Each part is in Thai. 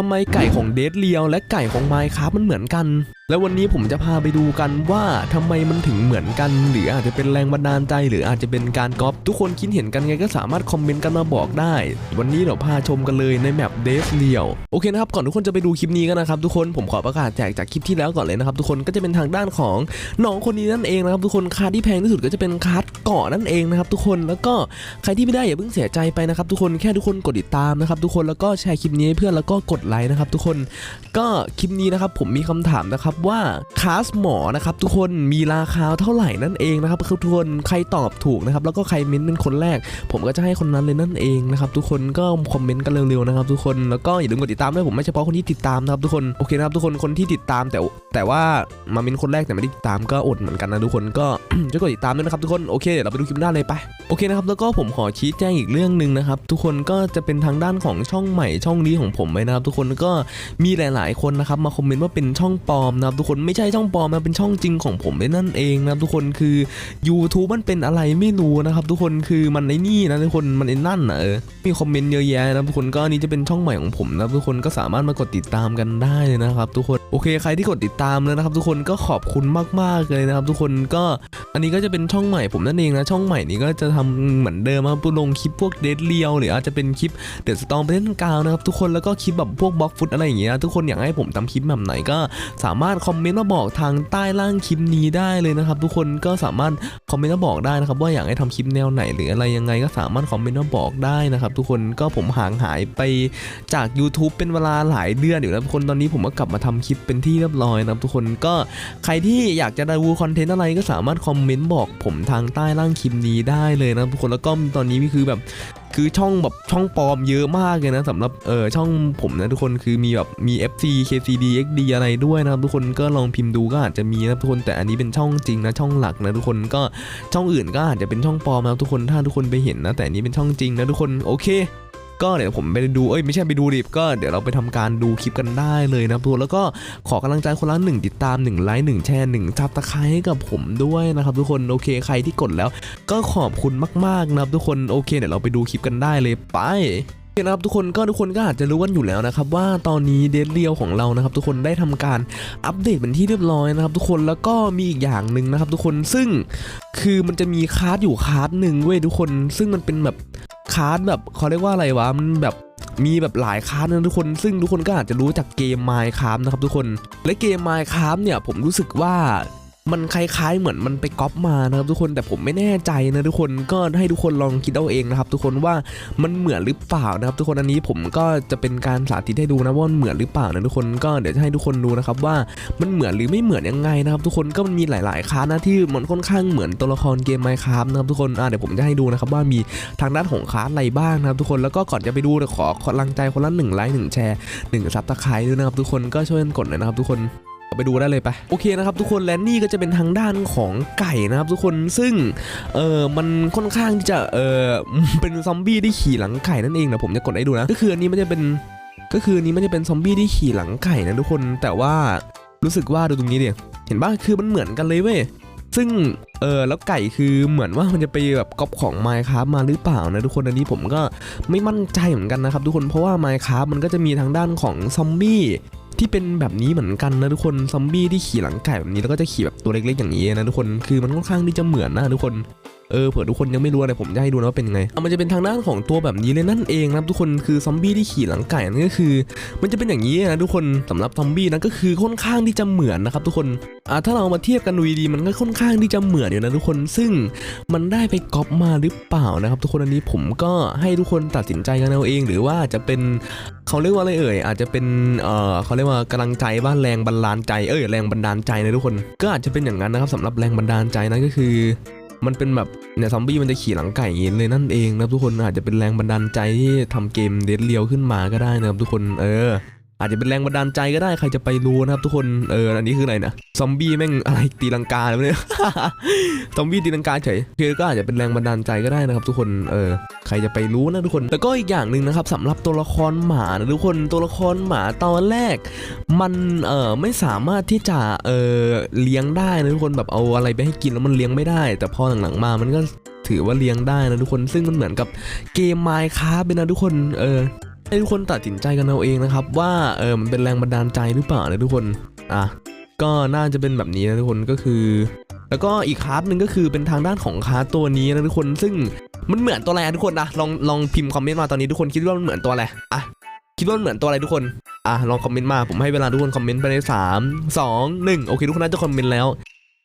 ทำไมไก่ของเดดเลียวและไก่ของไมค์ครับมันเหมือนกัน แล้ววันนี้ผมจะพาไปดูกันว่าทำไมมันถึงเหมือนกัน หรืออาจจะเป็นแรงบันดาลใจ หรืออาจจะเป็นการก๊อปทุกคนคิดเห็นกันไงก็สามารถคอมเมนต์กันมาบอกได้ วันนี้เดี๋ยวพาชมกันเลยในแมปเดฟเลียวโอเคนะครับก่อนทุกคนจะไปดูคลิปนี้กันนะครับทุกคนผมขอประกาศแจกจากคลิปที่แล้วก่อนเลยนะครับทุกคนก็จะเป็นทางด้านของน้องคนนี้นั่นเองนะครับทุกคนคาร์ดที่แพงที่สุดก็จะเป็นคาร์ดเกาะนั่นเองนะครับทุกคนแล้วก็ใครที่ไม่ได้อย่าเพิ่งเสียใจไปนะครับทุกคนแค่ทุกคนกดติดตามนะครับทุกคนแล้วก็แชร์คลิปนี้ให้เพื่อนแล้วก็กดไลค์นะครับทุกคนก็คลิปนี้นะครับผมมีคำถามนะครับว่าคาสหมอนะครับทุกคนมีราคาเท่าไหร่นั่นเองนะครับทุกคนใครตอบถูกนะครับแล้วก็ใครเม้นต์เป็นคนแรก ผมก็จะให้คนนั้นเลยนั่นเองนะครับทุกคนก็คอมเมนต์กันเร็วๆนะครับทุกคนแล้วก็อย่าลืมกดติดตามด้วยผมไม่เฉพาะคนที่ติดตามนะครับทุกคนโอเคนะครับทุกคนคนที่ติดตามแต่แต่ว่ามาเม้นต์คนแรกแต่ไม่ได้ติดตามก็อดเหมือนกันนะทุกคนก็ช่วยกดติดตามด้วยนะครับทุกคนโอเคเดี๋ยวเราไปดูคลิปหน้าเลยไปโอเคนะครับแล้วก็ผมขอชี้แจงอีกเรื่องหนึ่งนะครับทุกคนก็จะเป็นทางด้านของช่องใหม่ช่องนี้ของผมไว้นะครับทุกคนก็มีหลาย ๆ คนนะครับมาคอมเมนต์ว่าเป็นช่องปลอมนะครับทุกคนไม่ใช่ช่องปลอมนะเป็นช่องจริงของผมเลยนั่นเองนะครับทุกคนคือ YouTube มันเป็นอะไรไม่รู้นะครับทุกคนคือมันไอ้นี่นะทุกคนมันไอ้นั่นนะเออมีคอมเมนต์เยอะแยะนะทุกคนก็อันนี้จะเป็นช่องใหม่ของผมนะทุกคนก็สามารถมากดติดตามกันได้เลยนะครับทุกคนโอเคใครที่กดติดตามแล้วนะครับ ทุกคนก็ขอบคุณมากๆเลยนะครับ ทุกคนก็อันนี้ก็จะเป็นช่องใหม่ผมนั่นเองนะช่องใหม่นี้ก็จะทำเหมือนเดิมครับลงคลิปพวกเดทเลียวหรืออาจจะเป็นคลิปเดอะสตองไปเล่นกาวนะครับทุกคนแล้วก็คลิปแบบพวกบล็อกฟุตอะไรอย่างเงี้ยทุกคนอยากให้ผมทำคลิปแบบไหนก็สามารถคอมเมนต์มาบอกทางใต้ล่างคลิปนี้ได้เลยนะครับ ทุกคนก็สามารถคอมเมนต์มาบอกได้นะครับว่าอยากให้ทำคลิปแนวไหนหรืออะไรยังไงก็สามารถคอมเมนต์มาบอกได้นะครับ ทุกคนก็ผมห่างหายไปจาก YouTube เป็นเวลาหลายเดือนอยู่แล้วทุกคนตอนนี้ผมก็กลับมาทำคลิปเป็นที่เรียบร้อยนะครับทุกคนก็ใครที่อยากจะดูคอนเทนต์อะไรก็สามารถคอมเมนต์บอกผมทางใต้ล่างคลิปนี้ได้เลยนะครับทุกคนแล้วก็ตอนนี้คือแบบ คือช่องแบบช่องปลอมเยอะมากเลยนะสำหรับเออช่องผมนะทุกคนคือมีแบบมี FC KCD XD อะไรด้วยนะครับทุกคนก็ลองพิมพ์ดูก็อาจจะมีนะทุกคนแต่อันนี้เป็นช่องจริงนะช่องหลักนะทุกคนก็ช่องอื่นก็อาจจะเป็นช่องปลอมนะทุกคนถ้าทุกคนไปเห็นนะแต่อันนี้เป็นช่องจริงนะทุกคนโอเค ก็เดี๋ยวผมไปดูเอ้ยไม่ใช่ไปดูดิก็เดี๋ยวเราไปทำการดูคลิปกันได้เลยนะครับทุกคนแล้วก็ขอกำลังใจคนละหนึ่งติดตาม1ไลค์1แชร์1ซับตะไคร้ให้กับผมด้วยนะครับทุกคนโอเคใครที่กดแล้ว ก็ขอบคุณมากๆนะครับทุกคนโอเคเดี๋ยวเราไปดูคลิปกันได้เลยไปคนะครับทุกคนก็ทุกคนก็อาจจะรู้กันอยู่แล้วนะครับว่าตอนนี้เดทเรียวของเรานะครับทุกคนได้ทำการอัปเดตเป็นที่เรียบร้อยนะครับทุกคนแล้วก็มีอีกอย่างหนึ่งนะครับทุกคนซึ่งคือมันจะมีคาร์ดอยู่คาร์ดหนึ่งเว้ยทุกคน ซึ่งมันเป็นแบบาร์ดแบบเขาเรียกว่าอะไรวะมันแบบมีแบบหลายคาร์ดนะทุกคน ซึ่งทุกคนก็อาจจะรู้จากเกม Minecraft นะครับทุกคน และเกม Minecraft เนี่ยผมรู้สึกว่า มันคล้ายๆเหมือนมันไปก๊อปมานะครับทุกคนแต่ผมไม่แน่ใจนะทุกคนก็ให้ทุกคนลองคิดเอาเองนะครับทุกคนว่ามันเหมือนหรือเปล่านะครับ ทุกคนอันนี้ผมก็จะเป็นการสาธิตให้ดูนะว่ามันเหมือนหรือเปล่านะทุกคนก็เดี๋ยวจะให้ทุกคนดูนะครับว่ามันเหมือนหรือไม่เหมือนยังไงนะครับ ทุกคนก็มันมีหลายๆคานะที่มันค่อนข้างเหมือนตัวละครเกมไมค์ครับนะครับทุกคนอ่าเดี๋ยวผมจะให้ดูนะครับว่ามีทางด้านของคาอะไรบ้างนะครับ ทุกคนแล้วก็ก่อนจะไปดูเดี๋ยวขอกำลังใจคนละหนึ่งไลค์หนึ่งแชร์หนึ่งซับตะไคร้ด้วยนะครับทุกคนก็ช่วยกันกดหน่อยนะครับทุกคน ไปดูได้เลยไปโอเคนะครับทุกคนและนี่ก็จะเป็นทางด้านของไก่นะครับทุกคนซึ่งเออมันค่อนข้างที่จะเออเป็นซอมบี้ที่ขี่หลังไก่นั่นเองนะผมจะกดให้ดูนะก็คืออันนี้มันจะเป็นก็คือนี้มันจะเป็นซอมบี้ที่ขี่หลังไก่นะทุกคนแต่ว่ารู้สึกว่าดูตรงนี้เดิเห็นป่ะคือมันเหมือนกันเลยเว้ยซึ่งเออแล้วไก่คือเหมือนว่ามันจะไปแบบก๊อปของ Minecraft มาหรือเปล่านะทุกคนอันนี้ผมก็ไม่มั่นใจเหมือนกันนะครับทุกคนเพราะว่า Minecraft มันก็จะมีทางด้านของซอมบี้ ที่เป็นแบบนี้เหมือนกันนะทุกคนซอมบี้ที่ขี่หลังไก่แบบนี้แล้วก็จะขี่แบบตัวเล็กๆอย่างนี้นะทุกคนคือมันค่อนข้างที่จะเหมือนนะทุกคน เออเผื่อทุกคนยังไม่รู้อะไรผมจะให้ดูนะว่าเป็นยังไงอะมันจะเป็นทางด้านของตัวแบบนี้เลยนั่นเองนะครับทุกคนคือซอมบี้ที่ขี่หลังไก่นั่นก็คือ มันจะเป็นอย่างนี้นะทุกคนสำหรับซอมบี้นะก็คือค่อนข้างที่จะเหมือนนะครับทุกคนอ่าถ้าเรามาเทียบกันดูดีมันก็ค่อนข้างที่จะเหมือนอยู่นะทุกคนซึ่งมันได้ไปก๊อปมาหรือเปล่านะครับ ทุกคนอันนี้ผมก็ให้ทุกคนตัดสินใจกันเอาเอง หรือว่าจะเป็นเขาเรียกว่าอะไรเอ่ยอาจจะเป็นเออเขาเรียกว่ากำลังใจบ้านแรงบันดาลใจเอ้ยแรงบันดาลใจนะทุกคน ก็อาจจะเป็นอย่างนั้นนะครับสำหรับแรงบันดาลใจนะก็คือ มันเป็นแบบเนี่ยซอมบี้มันจะขี่หลังไก่องเลยนั่นเองนะครับทุกคนอาจจะเป็นแรงบันดาลใจที่ทำเกมเดดเลียวขึ้นมาก็ได้นะครับทุกคนเออ อาจจะเป็นแรงบันดาลใจก็ได้ใครจะไปรู้นะครับทุกคนเอออันนี้คืออะไรนะซอมบี้แม่งอะไรตีลังกาเลยเนี่ยซอมบี้ตีลังกาเฉยคือก็อาจจะเป็นแรงบันดาลใจก็ได้นะครับ ทุกคนเออใครจะไปรู้นะทุกคนแล้วก็อีกอย่างหนึ่งนะครับสำหรับตัวละครหมานะทุกคนตัวละครหมาตอนแรก มันเออไม่สามารถที่จะเออเลี้ยงได้นะทุกคนแบบเอาอะไรไปให้กินแล้วมันเลี้ยงไม่ได้ แต่พอหลังๆมามันก็ถือว่าเลี้ยงได้นะทุกคนซึ่งมันเหมือนกับเกม Minecraft เลยนะทุกคนเออ ให้ทุกคนตัดสินใจกันเอาเองนะครับ ว่าเออมันเป็นแรงบันดาลใจหรือเปล่านะทุกคนอะก็น่าจะเป็นแบบนี้นะทุกคนก็คือ แล้วก็อีกคลาสหนึ่งก็คือเป็นทางด้านของคลาสตัวนี้นะทุกคนซึ่งมันเหมือนตัวอะไรทุกคนนะลองลองพิมพ์คอมเมนต์มาตอนนี้ทุกคนคิดว่ามันเหมือนตัวอะไรอะคิดว่ามันเหมือนตัวอะไรทุกคนอะลองคอมเมนต์มาผมให้เวลาทุกคนคอมเมนต์ไปในสามสองหนึ่งโอเคทุกคนน่าจะคอมเมนต์แล้ว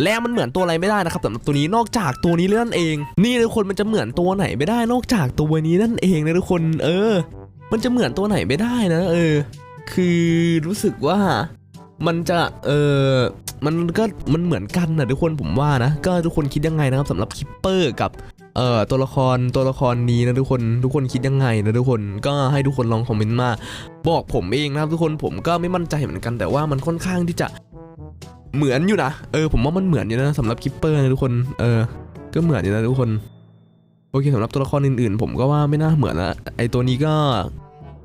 แล้วมันเหมือนตัวอะไรไม่ได้นะครับสำหรับตัวนี้นอกจากตัวนี้นั่นเอง นี่ทุกคนมันจะเหมือนตัวไหนไม่ได้นอกจากตัวนี้นั่นเองนะทุกคน เออ มันจะเหมือนตัวไหนไม่ได้นะ เออ คือรู้สึกว่ามันจะเออมันก็มันเหมือนกันนะทุกคนผมว่านะ ก็ทุกคนคิดยังไงนะครับสำหรับคิปเปอร์กับเอ่อตัวละครตัวละครนี้นะทุกคนทุกคนคิดยังไงนะทุกคนก็ให้ทุกคนลองคอมเมนต์มา บอกผมเองนะครับทุกคนผมก็ไม่มั่นใจเหมือนกันแต่ว่ามันค่อนข้างที่จะเหมือนอยู่นะเออผมว่ามันเหมือนอยู่นะสำหรับคิปเปอร์นะทุกคนเออก็เหมือนอยู่นะทุกคน โอเคสำหรับตัวละครอื่นๆ ผมก็ว่าไม่น่าเหมือนละไอตัวนี้ก็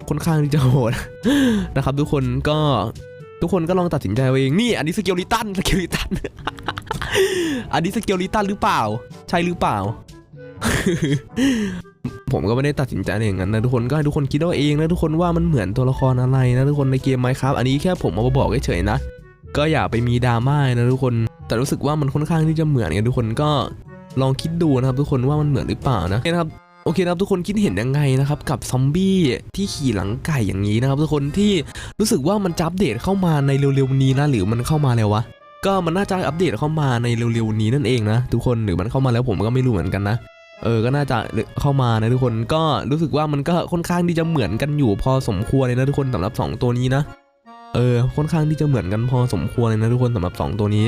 ค่อนข้างที่จะโหดนะครับ ทุกคนก็ทุกคนก็ลองตัดสินใจเอาเองนี่อันนี้สเกลิตันสเกลิตันอันนี้สเกลิตันหรือเปล่า ใช่หรือเปล่า ผมก็ไม่ได้ตัดสินใจอะไรอย่างนั้นนะทุกคนก็ให้ทุกคนคิดเอาเองนะทุกคนว่ามันเหมือนตัวละครอะไรนะทุกคนในเกมไหมครับ อันนี้แค่ผมมาบอกเฉยๆนะก็อย่าไปมีดราม่านะทุกคน แต่รู้สึกว่ามันค่อนข้างที่จะเหมือนกันทุกคนก็ ลองคิดดูนะครับทุกคนว่ามันเหมือนหรือเปล่านะคนะครับโอเคนะครับทุกคนคิดเห็นยังไงนะครับกับซอมบี้ที่ขี่หลังไก่อย่างนี้นะครับทุกคนที่รู้สึกว่ามันจะอัปเดตเข้ามาในเร็วๆนี้นะหรือมันเข้ามาแล้ววะก็มันน่าจะอัปเดตเข้ามาในเร็วๆนี้นั่นเองนะทุกคนหรือมันเข้ามาแล้วผมก็ไม่รู้เหมือนกันนะเออก็น่าจะเข้ามานะทุกคนก็รู้สึกว่ามันก็ค่อนข้างที่จะเหมือนกันอยู่พอสมควรเลยนะทุกคนสำหรับ 2 ตัวนี้นะเออค่อนข้างที่จะเหมือนกันพอสมควรเลยนะทุกคนสำหรับ 2 ตัวนี้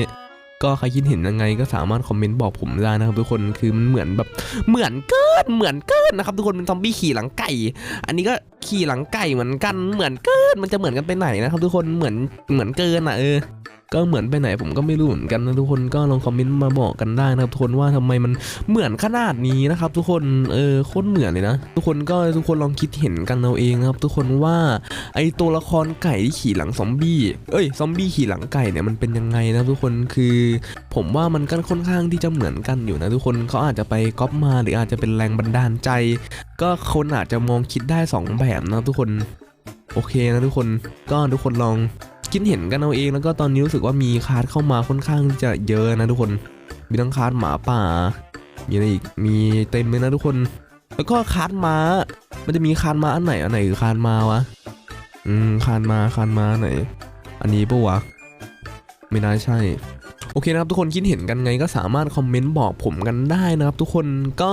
ก็ใครคิดเห็นยังไงก็สามารถคอมเมนต์บอกผมได้นะครับทุกคนคือมันเหมือนแบบเหมือนเกินเหมือนเกินนะครับทุกคนเป็นซอมบี้ขี่หลังไก่ อันนี้ก็ขี่หลังไก่เหมือนกันเหมือนเกินมันจะเหมือนกันไปไหนนะครับทุกคนเหมือนเหมือนเกินอะเออ ก็เหมือนไปไหนผมก็ไม่รู้เหมือนกันนะทุกคนก็ลองคอมเมนต์มาบอกกันได้นะครับทุกคนว่าทำไมมันเหมือนขนาดนี้นะครับ ทุกคนเออโคตรเหมือนเลยนะ ทุกคนก็ทุกคนลองคิดเห็นกันเอาเองนะครับ ทุกคนว่าไอตัวละครไก่ที่ขี่หลังซอมบี้เอ้ยซอมบี้ขี่หลังไก่เนี่ยมันเป็นยังไงนะทุกคนคือผมว่ามันก็ค่อนข้างที่จะเหมือนกันอยู่นะทุกคนเขาอาจจะไปก๊อปมาหรืออาจจะเป็นแรงบันดาลใจ ก็คนอาจจะมองคิดได้สองแบบนะทุกคนโอเคนะทุกคนก็ทุกคนลอง คิดเห็นกันเอาเองแล้วก็ตอนนี้รู้สึกว่ามีคาร์ดเข้ามาค่อนข้างจะเยอะนะทุกคน มีทั้งคาร์ดหมาป่า มีอะไรอีก มีเต็มเลยนะทุกคน แล้วก็คาร์ดม้า มันจะมีคาร์ดม้าอันไหนอันไหนคือคาร์ดม้าวะ อืมคาร์ดม้าคาร์ดม้าไหน อันนี้ปะวะ ไม่น่าใช่ โอเคนะครับทุกคนคิดเห็นกันไงก็สามารถคอมเมนต์บอกผมกันได้นะครับทุกคนก็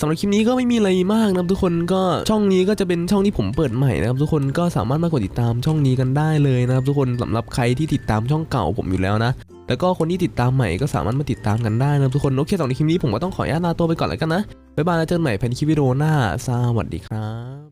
สำหรับคลิปนี้ก็ไม่มีอะไรมากนะครับทุกคนก็ช่องนี้ก็จะเป็นช่องที่ผมเปิดใหม่นะครับทุกคนก็สามารถมากดติดตามช่องนี้กันได้เลยนะครับทุกคนสำหรับใครที่ติดตามช่องเก่าผมอยู่แล้วนะแล้วก็คนที่ติดตามใหม่ก็สามารถมาติดตามกันได้นะครับทุกคนโอเคสำหรับคลิปนี้ผมก็ต้องขออนุญาตลาตัวไปก่อนแล้วกันนะบ๊ายบายแล้วเจอกันใหม่ภายในคลิปวิดีโอหน้าสวัสดีครับ